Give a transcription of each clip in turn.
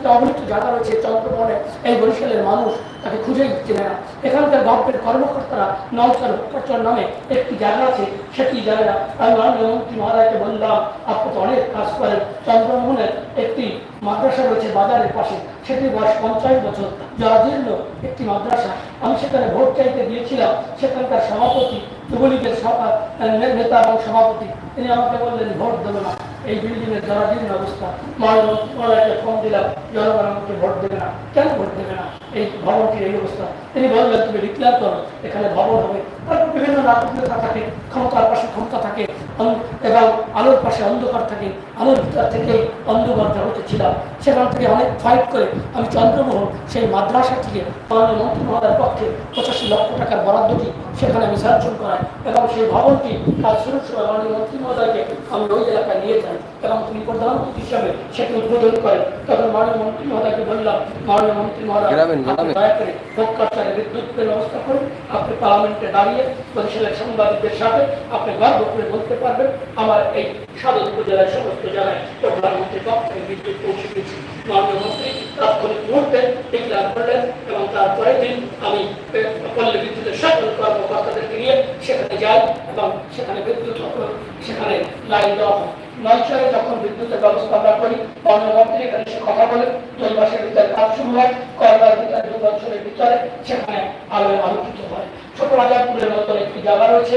একটি অবহিত জায়গা রয়েছে চন্দ্রমোহনে এই বরিশালের মানুষ তাকে খুঁজেই চেনে না। এখানকার গভর্নমেন্ট কর্মকর্তারা নৌকার উপাচর নামে একটি জায়গা আছে, সেটি জানে না। আমি মাননীয় মন্ত্রী মহারাজকে বললাম, আপনি তো অনেক কাজ করেন। চন্দ্রমোহনের একটি মাদ্রাসা রয়েছে বাজারের পাশে সেটি বয়স পঞ্চাশ বছর। জরাজীর্ণ একটি মাদ্রাসা। আমি সেখানে ভোট চাইতে গিয়েছিলাম। সেখানকার সভাপতি, যুবলীগের সভা- নেতা এবং সভাপতি, তিনি আমাকে বললেন, ভোট দেবে না। এই বিল্ডিং এর জরাজীর্ণ অবস্থা। মহারাজকে ফোন দিলাম, জনগণ আমাকে ভোট দেবে না। কেন ভোট দেবে না? এই ভবনটির এই অবস্থা। তিনি বললেন তুমি ডিক্লেয়ার করো, এখানে ভবন হবে। তারপর বিভিন্ন নাটকীয়তা থাকে ক্ষমতার পাশে ক্ষমতা থাকে এবং আলোর পাশে অন্ধকার থাকে, আলোর ভিতর থেকে অন্ধকার জগতে ছিলাম। সেখান থেকে অনেক ফাইট করে আমি চন্দ্রমোহন সেই মাদ্রাসা থেকে মন্ত্রী মহোদয়ের পক্ষে পঁচাশি লক্ষ টাকার বরাদ্দটি সেখানে স্যাংশন করাই এবং সেই ভবনটি শুরুর সময় মাননীয় মন্ত্রী মহোদয়কে আমি ওই এলাকায় নিয়ে যাই এবং তিনি প্রধানমন্ত্রী হিসাবে সেটি উদ্বোধন করেন তখন মাননীয় মন্ত্রী মহোদয়কে বললাম মাননীয় মন্ত্রী মহোদয়। দয়া করে ভোটকর্তারে বিদ্যুতের ব্যবস্থা করুন আপনি পার্লামেন্টে দাঁড়িয়ে বরিশালের সাংবাদিকদের সাথে আপনি গর্ব করে বলতে পারবেন আমার এই সদর উপজেলার সমস্ত জায়গায় প্রধানমন্ত্রীর পক্ষ বিদ্যুৎ পৌঁছে দিয়েছি মন্ত্রী তাৎক্ষণিক মুহূর্তে ডিক্লার করলেন এবং তারপরের দিন আমি পল্লী বিদ্যুতের সকল কর্মকর্তাদেরকে নিয়ে সেখানে যাই এবং সেখানে বিদ্যুৎ সেখানে লাইন দেওয়া হয়। যখন বিদ্যুতের ব্যবস্থা আমরা করি বর্ণমন্ত্রী এখানে এসে কথা বলে দুই মাসের ভিতরে কাজ শুরু হয় করবার ভিতরে দু বছরের ভিতরে সেখানে আলোয় আলোকিত হয়। ছোট রাজাপুরের মতন একটি জায়গা রয়েছে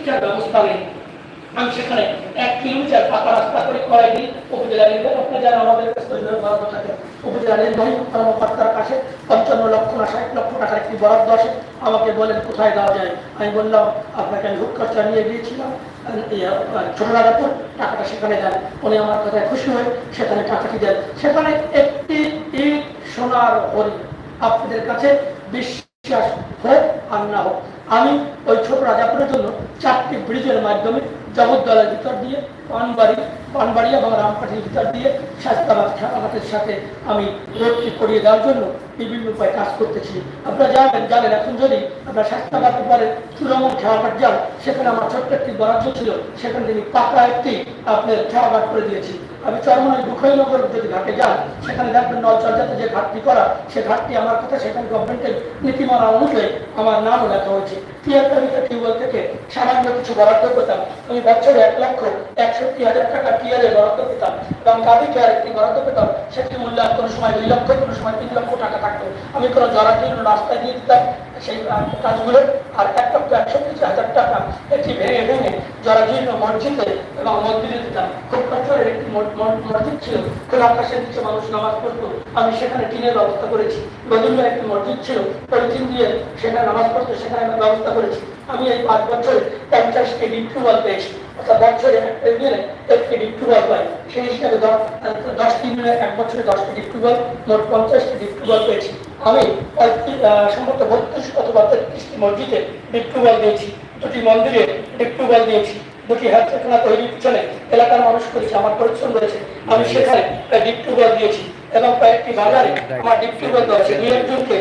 শিক্ষার ব্যবস্থা নেই। আমি সেখানে এক কিলোমিটার পাকা রাস্তা করে উপজেলা আপনার যারা আমাদের থাকে আমাকে বলেন, কোথায় দেওয়া যায়? আমি বললাম, আপনাকে আমি খরচা নিয়ে গিয়েছিলাম টাকাটা সেখানে দেন। উনি আমার কথায় খুশি হয়ে সেখানে টাকাটি দেন। সেখানে একটি সোনার আপনাদের কাছে বিশ্বাস হোক আর না হোক, আমি ওই ছোট রাজাপুরের জন্য চারটি ব্রিজের মাধ্যমে জগদ্দলের ভিতর দিয়ে, পানবাড়ি পানবাড়ি এবং রামপাটির ভিতর দিয়ে স্বাস্থ্যবাদ খেলাঘাটের সাথে আমি রোডটি করিয়ে দেওয়ার জন্য বিভিন্ন উপায়ে কাজ করতেছি। আপনারা জানেন জানেন, এখন যদি আপনার স্বাস্থ্যবাদ উপরে তৃণমূল খেলাঘাট যান, সেখানে আমার ছোট্ট একটি বরাদ্দ ছিল, সেখানে তিনি পাকা একটি আপনার খেলাঘাট করে দিয়েছি। আমি চরমনের দুঃখনগর যদি ঘাটে যান সেখানে দেখবেন নলচর্যাতে যে ঘাটটি করা, সে ঘাটটি আমার কথা সেখানে গভর্নমেন্টের নীতিমালা অনুযায়ী আমার নামও লেখা হয়েছে। টিআরটাবিতে টিউবওয়েল থেকে সামান্য কিছু বরাদ্দ করতাম। আমি বছরে এক লক্ষ একষট্টি হাজার টাকা টিআরে বরাদ্দ পেতাম, এবং গাভি কেয়ার একটি বরাদ্দ পেতাম, সেটি মূল্যায়ন কোনো সময় দুই লক্ষ, কোনো সময় তিন লক্ষ টাকা থাকতো। আমি কোনো জরাজীর্ণ রাস্তায় দিয়ে দিতাম সেই কাজগুলো, আর এক লক্ষ একষট্টি হাজার টাকা একটি ভেঙে ভেঙে জরাজীর্ণ মসজিদে এবং মন্দিরে দিতাম। খুব বছরের একটি মসজিদ ছিল। খোলা আকাশের নিচে মানুষ নামাজ পড়তো। আমি সেখানে টিনের ব্যবস্থা করেছি। বদুল্লার একটি মসজিদ ছিল। পলিথিন দিয়ে সেখানে নামাজ পড়তো, সেখানে আমি ব্যবস্থা করেছি। আমি এই পাঁচ বছরে পঞ্চাশটি ডিপ্লোমাল পেয়েছি অর্থাৎ বছরে ইউনিয়নে একটি ডিপ্লোমাল পাই সেই হিসাবে দশ- ইউনিয়নে এক বছরে দশটি ডিপ্লোমাল মোট পঞ্চাশটি ডিপ্লোমাল পেয়েছি। আমি সম্ভবত বত্রিশ অথবা তেত্রিশটি মসজিদে ডিপ্লোমাল দিয়েছি। দুটি মন্দিরে ডিপ্লোমাল দিয়েছি। দুটি হাতখানা তৈরির পিছনে এলাকার মানুষ করেছে, আমার পরিশ্রম রয়েছে। আমি সেখানে ডিপ্টোবল দিয়েছি। এবং কয়েকটি বাজারে আমার দেওয়া দুই একজনকে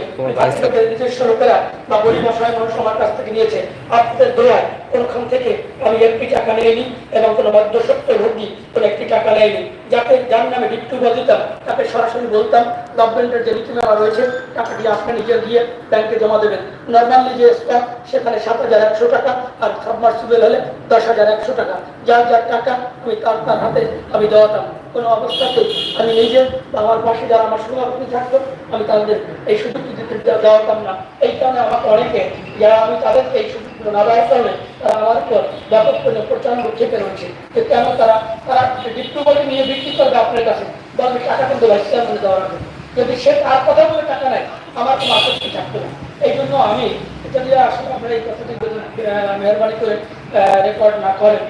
নিজস্ব লোকেরা বা গরিব অসহায় মানুষ আমার কাছ থেকে নিয়েছে। আপনাদের দোয়ায় কোনখান থেকে আমি একটি টাকা নিইনি এবং কোনো মধ্যসত্ত্ব ভোগী কোনো একটি টাকা নেয়নি যাকে যার নামে ডিপ্টোবল দিতাম তাকে সরাসরি বলতাম গভর্নমেন্টের যে নীতিমালা রয়েছে টাকাটি আপনি নিজে গিয়ে ব্যাংকে জমা দেবেন। নর্মালি যে স্টক সেখানে সাত হাজার একশো টাকা আর সাবমার্সিবল হলে দশ হাজার একশো টাকা। যার যার টাকা আমি তার তার হাতে আমি দেওয়াতাম। কোনো অবস্থাতে আমি নিজে আমার পাশে যারা আমার সভাপতি থাকতো, আমি তাদের এই সুযোগটি দিতে দেওয়াতাম না। এই কারণে আমাকে অনেকে, যারা আমি তাদেরকে এই সুযোগগুলো না দেওয়ার কারণে তারা আমার উপর ব্যাপক করে প্রচারণ থেকে রয়েছে যে কেন তারা তারা ডিপ্লোমাটি নিয়ে বিক্রি করবে আপনার কাছে, বা আমি টাকা কিন্তু ভাইস চেয়ারম্যানে দেওয়ার হবে যদি সে তার কথা বলে টাকা নেয়, আমার কোনো আপত্তি থাকতো না। এই জন্য আমি যদি আসলে আপনারা এই কথাটি মেহরবানি করে রেকর্ড না করেন,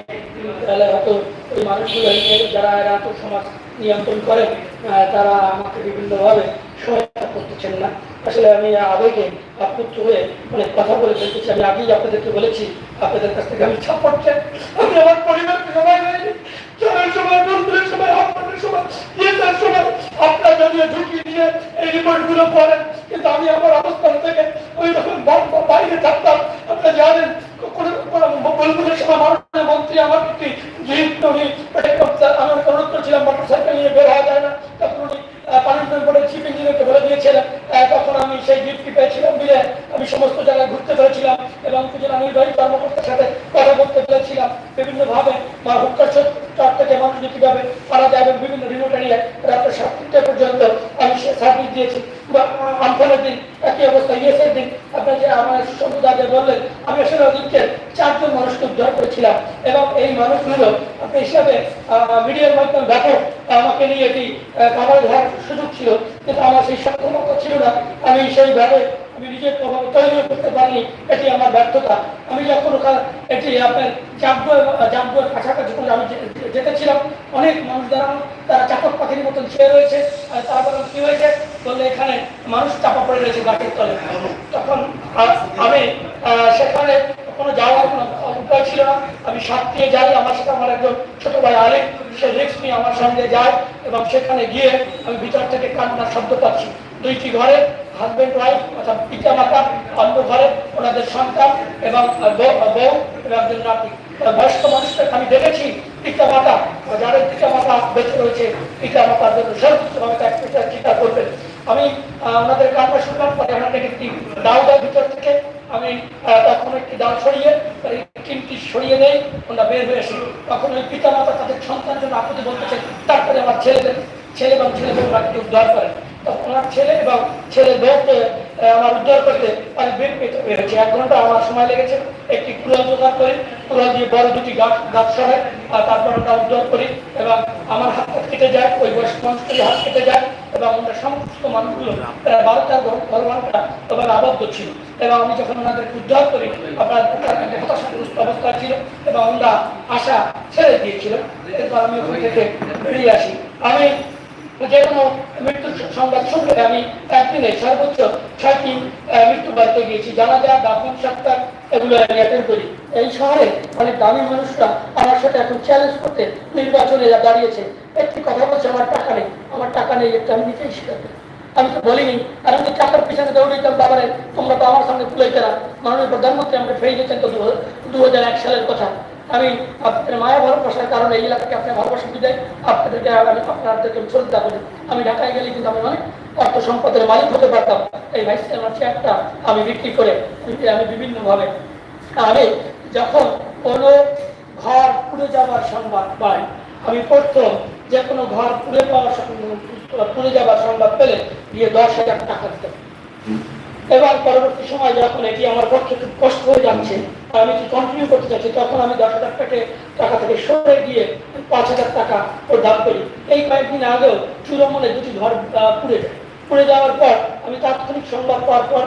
তাহলে হয়তো ওই মানুষগুলো যারা রাত সমাজ নিয়ন্ত্রণ আহ, তারা আমাকে বিভিন্নভাবে সহায়তা করতেছেন না। আসলে আমি আবেগে আপ্লুত হয়ে অনেক কথা বলে ফেলতেছি। আমি আগেই আপনাদেরকে বলেছি আপনাদের কাছ থেকে আমি সাপোর্ট চাই। আমি আমার পরিবারকে সবাই চলার আপনার যদিও ঝুঁকি নিয়ে এই রিপোর্টগুলো পড়েন। কিন্তু আমি আমার অবস্থান থেকে ওই যখন বাইরে থাকতাম। আপনারা জানেন কোনো কোনো বন্ধুদের সময় মাননীয় মন্ত্রী আমার একটি জিপ উনি আমার অনুরোধ করছিলাম মোটরসাইকেল নিয়ে বের হওয়া যায় না তখন উনি পানিশমেন্ট বোর্ডের চিফ ইঞ্জিনিয়ারকে বলে দিয়েছিলেন আহ, তখন আমি সেই জিপটি পেয়েছিলাম বলে আমি সমস্ত জায়গায় ঘুরতে পেরেছিলাম এবং উপজেলা নির্বাহী কর্মকর্তার সাথে কথা বলতে পেরেছিলাম বিভিন্নভাবে বা হুক্কার চট থেকে মানুষকে কীভাবে পারা যায় এবং বিভিন্ন রিমোট এরিয়ায় রাত্রে সাত তিনটে পর্যন্ত আমি সে সার্ভিস দিয়েছি বা আমফানের দিন একই অবস্থা ইয়েসের দিন আপনার যে আমার সম্প্রদায়কে বললেন, আমি আসলে অধিকের চারজন মানুষকে উদ্ধার করেছিলাম। এবং এই মানুষগুলো আপনি হিসাবে মিডিয়ার মাধ্যমে ব্যাপক আমাকে নিয়ে এটি কামাল ধরার সুযোগ ছিল। কিন্তু আমার সেই সক্ষমতা ছিল না। আমি সেইভাবে আমি নিজের প্রভাবে তৈরি করতে পারিনি, এটি আমার ব্যর্থতা। আমি যখন এটি আপনার জাগ্য জাগ্যর কাছাকাছি করে আমি যেতেছিলাম, অনেক মানুষ দাঁড়ানো, তারা চাপক পাখির মতন শুয়ে রয়েছে, আর কি হয়েছে? বললে, এখানে মানুষ চাপা পড়ে রয়েছে গাছের তলে। তখন আমি সেখানে কোনো যাওয়ার কোনো উপায় ছিল না। আমি সাথে যাই, আমার সাথে আমার একজন ছোট ভাই আলিম সে রিক্স নিয়ে আমার সঙ্গে যায় এবং সেখানে গিয়ে আমি ভিতর থেকে কান্নার শব্দ পাচ্ছি। দুইটি ঘরে হাজবেন্ড ওয়াইফ অর্থাৎ পিতা মাতা অন্য ঘরে ওনাদের সন্তান এবং বউ এবং নাতি। বয়স্ক মানুষদের আমি দেখেছি পিতা মাতা যাদের পিতা মাতা বেঁচে রয়েছে পিতা মাতার জন্য সর্বোচ্চভাবে ত্যাগ করতে চিন্তা করবেন। আমি ওনাদের কান্না শুনলাম পরে ওনাদের একটি দাও ভিতর থেকে আমি তখন একটি দাও এই টিমটি সরিয়ে নেই, ওনারা বের হয়ে আসি তখন ওই পিতা মাতা তাদের সন্তান জন্য আপত্তি বলতেছে, তারপরে আমার ছেলেদের, ছেলে এবং ছেলে বউ রাখতে উদ্ধার করেন। ওনার ছেলে এবং ছেলে বউকে আমার উদ্ধার করতে অনেক বেগ পেতে এক ঘণ্টা আমার সময় লেগেছে। একটি কুড়াল জোগাড় করি। কুড়াল দিয়ে বড় দুটি গাছ গাছ সরে আর তারপর ওটা উদ্ধার করি এবং আমার হাত কেটে যায়, ওই বয়স্ক মানুষটির হাত কেটে যায় এবং আমরা সমস্ত মানুষগুলো বারো তেরো ঘর মানুষরা আবদ্ধ ছিল। এবং আমি যখন ওনাদের উদ্ধার করি, আপনার হতাশাগ্রস্ত অবস্থা ছিল এবং ওনারা আশা ছেড়ে দিয়েছিল এরপর আমি ওখান থেকে বেরিয়ে আসি। আমি যে কোনো মৃত্যুর সংবাদ শুনলে আমি একদিনে সর্বোচ্চ ছয়টি মৃত্যু বাড়িতে গিয়েছি। জানা যায় দাফন সপ্তাহ এগুলো আমি অ্যাটেন্ড করি। এই শহরে অনেক দামি মানুষরা আমার সাথে এখন চ্যালেঞ্জ করতে নির্বাচনে দাঁড়িয়েছে। একটি কথা বলছে, আমার টাকা নেই। আমার টাকা নেই একটু আমি নিজেই স্বীকার আমি তো বলিনি, আর আমি টাকার পিছনে দৌড় দিতাম বাবারে, তোমরা তো আমার সঙ্গে তুলে না মাননীয় প্রধানমন্ত্রী আমাকে ফেরি দিতেন তো দু এক সালের কথা। আমি আপনাদের মায়া ভালোবাসার কারণে এই এলাকাকে আপনার ভালোবাসা বিদায় আপনাদেরকে আমি আপনাদেরকে শ্রদ্ধা করি। আমি ঢাকায় গেলে কিন্তু আমি অনেক অর্থ সম্পদের মালিক হতে পারতাম। এই ভাইস চেয়ারম্যান চেয়ারটা আমি বিক্রি করে আমি বিভিন্নভাবে। আমি যখন কোনো ঘর পুড়ে যাওয়ার সংবাদ পাই, আমি প্রথম যে কোনো ঘর পুড়ে পাওয়ার পুড়ে যাওয়ার সংবাদ পেলে গিয়ে দশ হাজার টাকা দিতাম। এবং পরবর্তী সময় যখন এটি আমার পক্ষে খুব কষ্ট হয়ে যাচ্ছে আমি কন্টিনিউ করতে চাচ্ছি, তখন আমি দশ হাজার টাকা টাকা থেকে সরে গিয়ে পাঁচ হাজার টাকা প্রদান করি। এই কয়েকদিন আগেও চূড়ামনে দুটি ঘর পুড়ে যায়। পুড়ে যাওয়ার পর আমি তাৎক্ষণিক সংবাদ পাওয়ার পর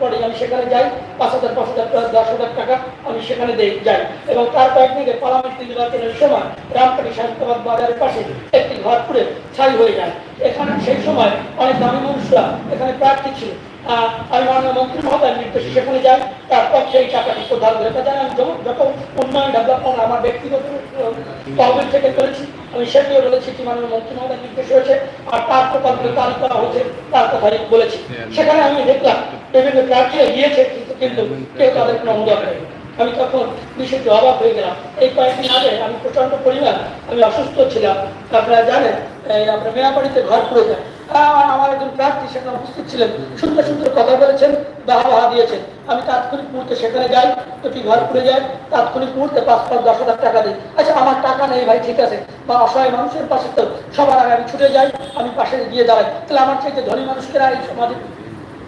পরে আমি সেখানে যাই, পাঁচ হাজার পাঁচ হাজার, দশ হাজার টাকা আমি সেখানে যাই। এবং তার কয়েকদিনে পার্লামেন্ট নির্বাচনের সময় রামপাটি সাহিত্যবাদ বাজারের পাশে একটি ঘর পুড়ে ছাই হয়ে যায়। এখানে সেই সময় অনেক দামি মানুষরা এখানে প্রার্থী ছিল। আমি সেখানে আমি দেখলাম, বিভিন্ন প্রার্থীরা গিয়েছে, কিন্তু কেউ তাদের আমি তখন বিষয়টি অবাক হয়ে গেলাম। এই কয়েকদিন আগে আমি প্রচণ্ড পরিমাণ আমি অসুস্থ ছিলাম। আপনারা জানেন আপনার মেয়াবাড়িতে ঘর পড়ে যায়। আমার একজন প্রার্থী সেখানে উপস্থিত ছিলেন। সুন্দর সুন্দর কথা বলেছেন দিয়েছেন। আমি তাৎক্ষণিক মুহূর্তে সেখানে যাই ঘর পুড়ে যায় তাৎক্ষণিক মুহূর্তে পাঁচ পাঁচ, দশ হাজার টাকা দিই। আচ্ছা আমার টাকা নেই ভাই, ঠিক আছে। বা অসহায় মানুষের পাশে তো সবার আগে আমি ছুটে যাই, আমি পাশে গিয়ে দাঁড়াই। তাহলে আমার চাইতে ধনী মানুষকেরা এই সমাজে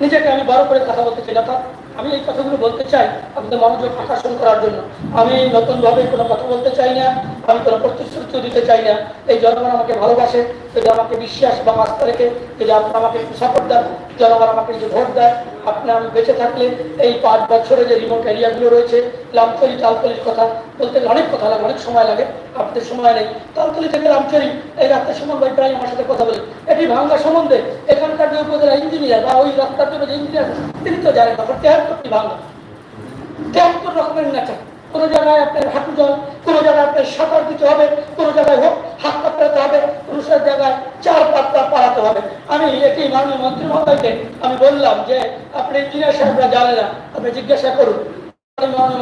নিজেকে আমি বড় করে কথা বলতে চাই। অর্থাৎ আমি এই কথাগুলো বলতে চাই আপনাদের মনোযোগ আকর্ষণ করার জন্য। আমি নতুনভাবে কোনো কথা বলতে চাই না। আমি কোনো প্রতিশ্রুতি দিতে চাই না। এই জনগণ আমাকে ভালোবাসে যদি আমাকে বিশ্বাস এবং আস্থা রেখে যদি আপনারা আমাকে সাপোর্ট দেন, জনগণ আমাকে যদি ভোট দেয় আপনি আমি বেঁচে থাকলে এই পাঁচ বছরে যে রিমোট এরিয়াগুলো রয়েছে লামতলি তালতলির কথা বলতে অনেক কথা লাগে, অনেক সময় লাগে, আপনাদের সময় নেই। তালতলি থেকে রামচরি এই রাস্তার সম্বন্ধে প্রায় আমার সাথে কথা বলি। এটি ভাঙ্গা সম্বন্ধে এখানকার যে উপজেলা ইঞ্জিনিয়ার বা ওই রাস্তার জন্য যে ইঞ্জিনিয়ার তিনি তো জানেন না তেহাত্তরটি ভাঙ্গা। তেহাত্তর রকমের নেচা কোনো জায়গায় আপনার হাঁটু জল, কোনো জায়গায় আপনার সাঁতার দিতে হবে, কোনো জায়গায় হোক, হাত পাতাতে হবে সব জায়গায় চার পাত্তা পালাতে হবে। আমি এটি মাননীয় মন্ত্রী মহোদয়কে আমি বললাম যে, আপনি ইঞ্জিনিয়ার সাহেবরা জানে না, আপনি জিজ্ঞাসা করুন।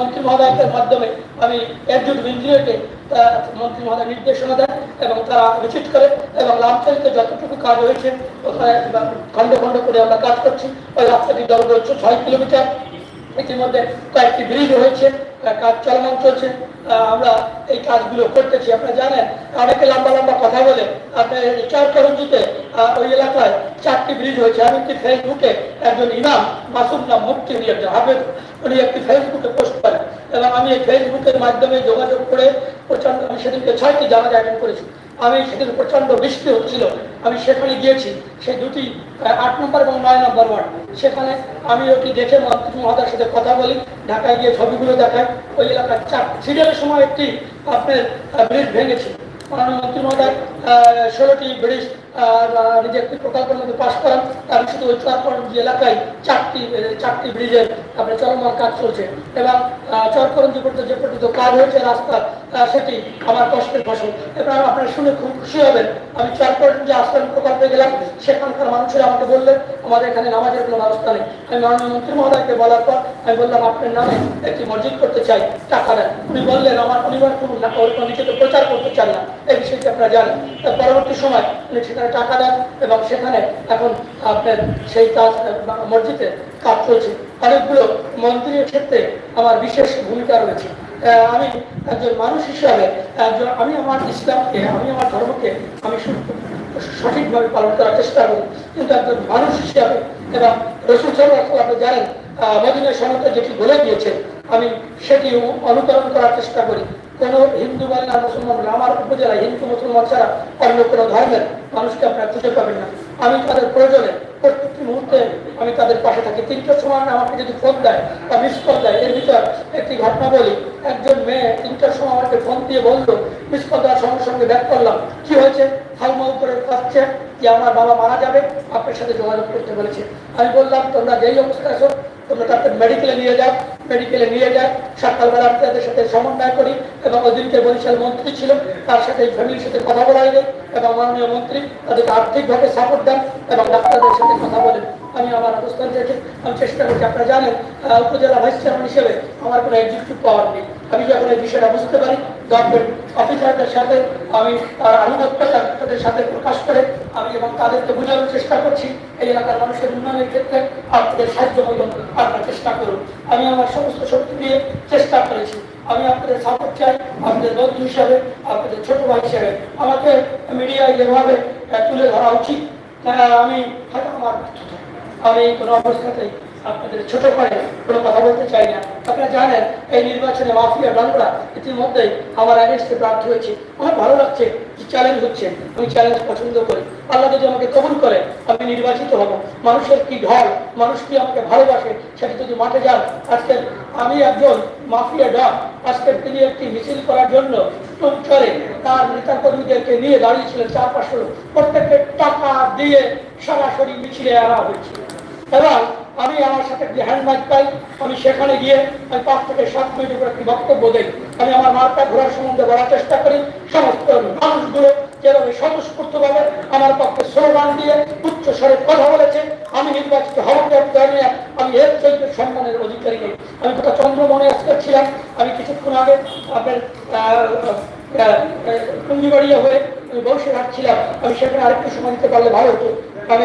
মন্ত্রী মহোদয়ের মাধ্যমে আমি একজন ইঞ্জিনিয়ারকে মন্ত্রী মহোদয় নির্দেশনা দেন এবং তারা ভিজিট করে এবং লামচারিতে যতটুকু কাজ হয়েছে ওখানে খণ্ড খণ্ড করে আমরা কাজ করছি, ওই রাস্তাটি দৈর্ঘ্য হচ্ছে ছয় কিলোমিটার। ইতিমধ্যে কয়েকটি ব্রিজ হয়েছে কাজ চলমান চলছে আমরা এই কাজগুলো করতেছি, আপনারা জানেন, অনেকে লম্বা লম্বা কথা বলে, আপনার চার করঞ্জিতে ওই এলাকায় চারটি ব্রিজ হয়েছে। আমি একটি ফেসবুকে একজন ইমাম, মাসুম নাম মুক্তি উনি একজন হাফেজ, উনি একটি ফেসবুকে পোস্ট করেন। এবং আমি এই ফেসবুকের মাধ্যমে যোগাযোগ করে প্রচণ্ড, আমি সেদিনকে ছয়টি জানাজা অ্যাটেন্ড করেছি। আমি সেদিন প্রচণ্ড বৃষ্টি হচ্ছিল। আমি সেখানে গিয়েছি, সেই দুটি আট নম্বর এবং নয় নম্বর ওয়ার্ড। সেখানে আমি ওটি দেখে মহাদার সাথে কথা বলি, ঢাকায় গিয়ে ছবিগুলো দেখাই। ওই এলাকার চার সিরিয়ালের সময় একটি আপনার ব্রিজ ভেঙেছে। মাননীয় মন্ত্রী মহোদয় ষোলোটি ব্রিজ নিজে প্রকল্পের মধ্যে পাশ করান আমি শুধু ওই চরপর এলাকায় চারটি চারটি ব্রিজের আপনার চলমান কাজ চলছে। এবং চরকরঞ্জি পর্যন্ত, যে পর্যন্ত কাজ হয়েছে রাস্তা সেটি আমার কষ্টের ফসল। এবং আপনারা শুনে খুব খুশি হবেন। আমি চরকরঞ্জি আশ্রম প্রকল্পে গেলাম, সেখানকার মানুষেরা আমাকে বললেন, আমাদের এখানে নামাজের কোনো ব্যবস্থা নেই। আমি মাননীয় মন্ত্রী মহোদয়কে বলার পর, আমি বললাম, আপনার নামে একটি মসজিদ করতে চাই, টাকা দেন। উনি বললেন, আমার পরিবার কোনো নিজেকে প্রচার করতে চান না। এই বিষয়টি আপনারা জানেন। তার পরবর্তী সময় উনি সেখানে টাকা দেন এবং সেখানে এখন আপনার সেই কাজ মসজিদে কাজ চলছে। অনেকগুলো মন্ত্রীর ক্ষেত্রে আমার বিশেষ ভূমিকা রয়েছে। আমি একজন মানুষ হিসাবে আমি আমার ইসলামকে আমি আমার ধর্মকে আমি সঠিকভাবে পালন করার চেষ্টা করি কিন্তু একজন মানুষ হিসাবে এবং রসুল সাল্লাহ আপনি জানেন আহ, মদিনা সনদে যেটি বলে দিয়েছেন আমি সেটি অনু- অনুকরণ করার চেষ্টা করি। কোন হিন্দু আর মুসলমান আমার উপজেলায় হিন্দু, মুসলমান ছাড়া অন্য কোনো ধর্মের মানুষকে আপনারা খুঁজে পাবেন না। আমি তাদের প্রয়োজনে প্রত্যেকটি মুহূর্তে আমি তাদের পাশে থাকি। তিনটার সময় আমাকে যদি ফোন দেয় বা মিস কল দেয়, এর ভিতর একটি ঘটনা বলি। একজন মেয়ে তিনটার সময় আমাকে ফোন দিয়ে বলল মিস কল দেওয়ার সঙ্গে সঙ্গে ব্যাক করলাম। কি হয়েছে? হালমাল করে কাঁদছে যে আমার বাবা মারা যাবে, আপনার সাথে যোগাযোগ করতে বলেছে। আমি বললাম, তোমরা যেই অবস্থায় আছো, তোমরা তাকে মেডিকেলে নিয়ে যাও মেডিকেলে নিয়ে যায় সকালবেলা আমি তাদের সাথে সমন্বয় করি এবং ওদিনকে বরিশাল মন্ত্রী ছিল, তার সাথে ফ্যামিলির সাথে কথা বলা যায় এবং মাননীয় মন্ত্রী তাদেরকে আর্থিকভাবে সাপোর্ট দেন এবং ডাক্তারদের সাথে কথা বলেন। আমি আমার অবস্থান থেকে আমি চেষ্টা করছি, আপনারা জানেন উপজেলা ভাইস চেয়ারম্যান হিসেবে আমার কোনো এক্সিকিউটিভ পাওয়ার নেই। আমি যখন এই বিষয়টা বুঝতে পারি অফিসারদের সাথে আমি তার আনুগত্যতা তাদের সাথে প্রকাশ করে আমি এবং তাদেরকে বোঝানোর চেষ্টা করছি, এই এলাকার মানুষের উন্নয়নের ক্ষেত্রে আপনাদের সাহায্য মতন আপনার চেষ্টা করুন। আমি আমার সমস্ত শক্তি দিয়ে চেষ্টা করেছি। আমি আপনাদের সাপোর্ট চাই, আপনাদের বন্ধু হিসাবে, আপনাদের ছোট ভাই হিসাবে। আমাকে মিডিয়ায় যেভাবে তুলে ধরা উচিত আমি আমার। আমি কোনো অবস্থাতেই আপনাদের ছোট করে কোনো কথা বলতে চাই না। আপনারা জানেন, এই নির্বাচনে মাফিয়া ডনরা ইতিমধ্যেই আমার অ্যাগেন্স্টে প্রার্থী হয়েছে। আমার ভালো লাগছে যে চ্যালেঞ্জ হচ্ছে। আমি চ্যালেঞ্জ পছন্দ করি। আল্লাহ যদি আমাকে কবুল করে, আমি নির্বাচিত হব। মানুষের কি ঢল? মানুষ কি আমাকে ভালোবাসে? সেটা যদি মাঠে যান, আজকে আমি একজন মাফিয়া ডন আজকে তিনি একটি মিছিল করার জন্য চরে তার নেতা কর্মীদেরকে নিয়ে দাঁড়িয়েছিলেন চার পাঁচশো। প্রত্যেককে টাকা দিয়ে সরাসরি মিছিলে আনা হয়েছিল এবং আমি আমার সাথে একটি হ্যান্ডমাইক পাই, আমি সেখানে গিয়ে আমি পাঁচ থেকে সাত মিনিট উপরে একটি বক্তব্য দেই। আমি আমার মার্কা ঘোরার সম্বন্ধে বলার চেষ্টা করি। সমস্ত মানুষগুলো যেভাবে স্বতঃস্ফূর্তভাবে আমার পক্ষে স্লোগান দিয়ে উচ্চ স্বরে কথা বলেছে, আমি নির্বাচিত না, আমি এর চৈত্র সম্মানের অধিকারী নেই। আমি কোথাও চন্দ্রমনে আজকে ছিলাম। আমি কিছুক্ষণ আগে আপনার হয়ে আমি বসে ছিলাম। আমি সেখানে আরেকটু সময় দিতে পারলে ভালো হতো। আমি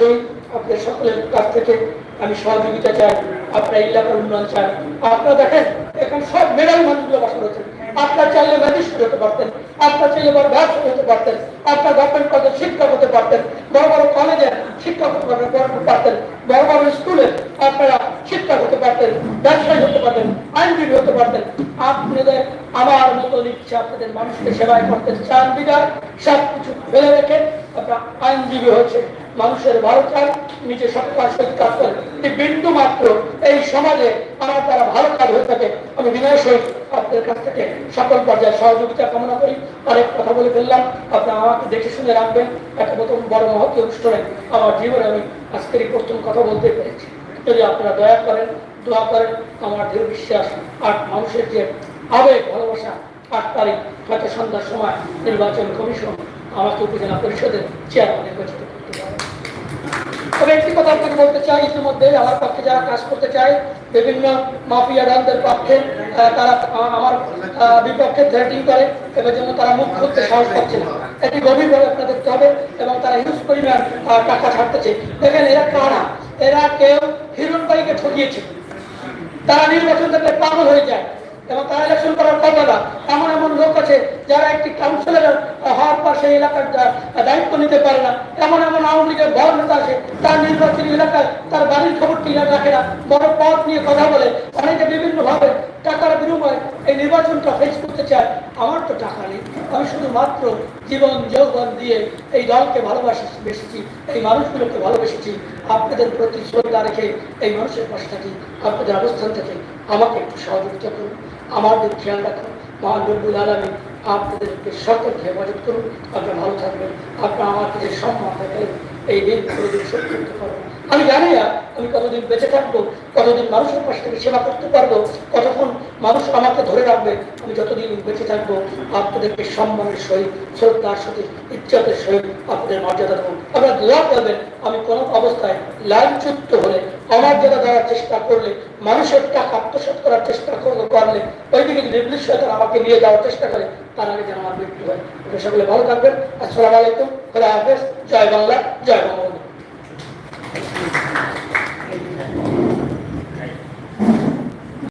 সহিত আপনাদের সকলের কাছ থেকে আমি সহযোগিতা চাই, আপনার এলাকার উন্নয়ন চাই আপনারা দেখেন, এখন সব মেধাবী মানুষগুলো বাসা রয়েছে আপনার চাইলে ম্যাজিস্ট্রেট হতে পারতেন, আপনার চাইলে বড় ব্যবসা হতে পারতেন, আপনার গভর্নমেন্ট কলেজে শিক্ষক হতে পারতেন, বড় বড় কলেজে শিক্ষক হতে পারতেন, বড় বড় স্কুলে আপনারা শিক্ষক হতে পারতেন, ব্যবসায়ী হতে পারতেন, আইনজীবী হতে পারতেন। আপনাদের আমার মতো ইচ্ছা আপনাদের মানুষকে সেবায় করতে চান বিদায় সব কিছু ফেলে রেখে আপনার আইনজীবী হয়েছে মানুষের ভালো চান নিজে সহিত কাজ করে। এই বিন্দু মাত্র, এই সমাজে আমার দ্বারা ভালো কাজ হয়ে থাকে। আমি বিনয় সহিত আপনাদের কাছ থেকে সকল পর্যায়ে সহযোগিতা কামনা করি। অনেক কথা বলে ফেললাম আপনি আমাকে দেখে শুনে রাখবেন, একটা প্রথম বড় মহৎ অনুষ্ঠানে আমার জীবনে আমি আজকের প্রথম কথা বলতে পেরেছি। যদি আপনারা দয়া করেন, দোয়া করেন, আমার দৃঢ় বিশ্বাস, আর মানুষের যে আবেগ, ভালোবাসা আট তারিখ হয়তো সন্ধ্যার সময় নির্বাচন কমিশন আমাকে উপজেলা পরিষদের চেয়ারম্যান নির্বাচিত করতে পারে। তবে একটি কথা আপনাকে বলতে চাই, ইতিমধ্যে আমার পক্ষে যারা কাজ করতে চায়, বিভিন্ন মাফিয়া ডানদের পক্ষে তারা আমার বিপক্ষে থ্রেটিং করে এবার জন্য তারা মুখ খুলতে সাহস পাচ্ছে না। এটি গভীরভাবে আপনার দেখতে হবে এবং তারা হিউজ পরিমাণ টাকা ছাড়তেছে। দেখেন, এরা কারা? এরা কেউ হিরণ ভাইকে ঠকিয়েছে। তারা নির্বাচন থেকে পাগল হয়ে যায়। এবং তারা ইলেকশন করার কথা না। এমন এমন লোক আছে, যারা একটি কাউন্সিলর হওয়ার পর সেই এলাকার দায়িত্ব নিতে পারে না। এমন এমন আওয়ামী লীগের বড় নেতা আছে, তার নির্বাচনী এলাকায় তার বাড়ির খবর টিলা রাখে না, বড় পথ নিয়ে কথা বলে। অনেকে বিভিন্ন ভাবে টাকার বিনিময়ে এই নির্বাচনটা ফেস করতে চায়। আমার তো টাকা নেই। আমি শুধুমাত্র জীবন যৌবন দিয়ে এই দলকে ভালোবাসি, বেসেছি, এই মানুষগুলোকে ভালোবেসেছি। আপনাদের প্রতি শ্রদ্ধা রেখে এই মানুষের পাশে থাকি, আপনাদের অবস্থান থেকে আমাকে একটু সহযোগিতা করুন। আমাদের খেয়াল রাখুন। মহান রব্বুল আলমী আপনাদেরকে সকলকে হেফাজত করুন। আপনারা ভালো থাকবেন। আপনারা আমার কাছে সম্মান থাকবেন এই দিন করতে পারবেন। আমি জানি না, আমি কতদিন বেঁচে থাকব, কতদিন মানুষের পাশ থেকে সেবা করতে পারব, কতক্ষণ মানুষ আমাকে ধরে রাখবে, আমি যতদিন বেঁচে থাকব, আপনাদেরকে সম্মানের সহিত, শ্রদ্ধার সাথে ইজ্জতের সহিত আপনাদের মর্যাদা দেবো। আপনারা দোয়া করবেন, আমি কোনো অবস্থায় লাইনচ্যুত হলে, অমর্যাদা দেওয়ার চেষ্টা করলে, মানুষের টাকা আত্মসাৎ করার চেষ্টা করলে, ওইদিকে নির্দিষ্ট আমাকে নিয়ে যাওয়ার চেষ্টা করে, তার আগে যেন আমার মৃত্যু হয়। সকলে ভালো থাকবেন। আসসালামু আলাইকুম। খোলা হাফেজ। জয় বাংলা, জয় বঙ্গবন্ধু Thank you.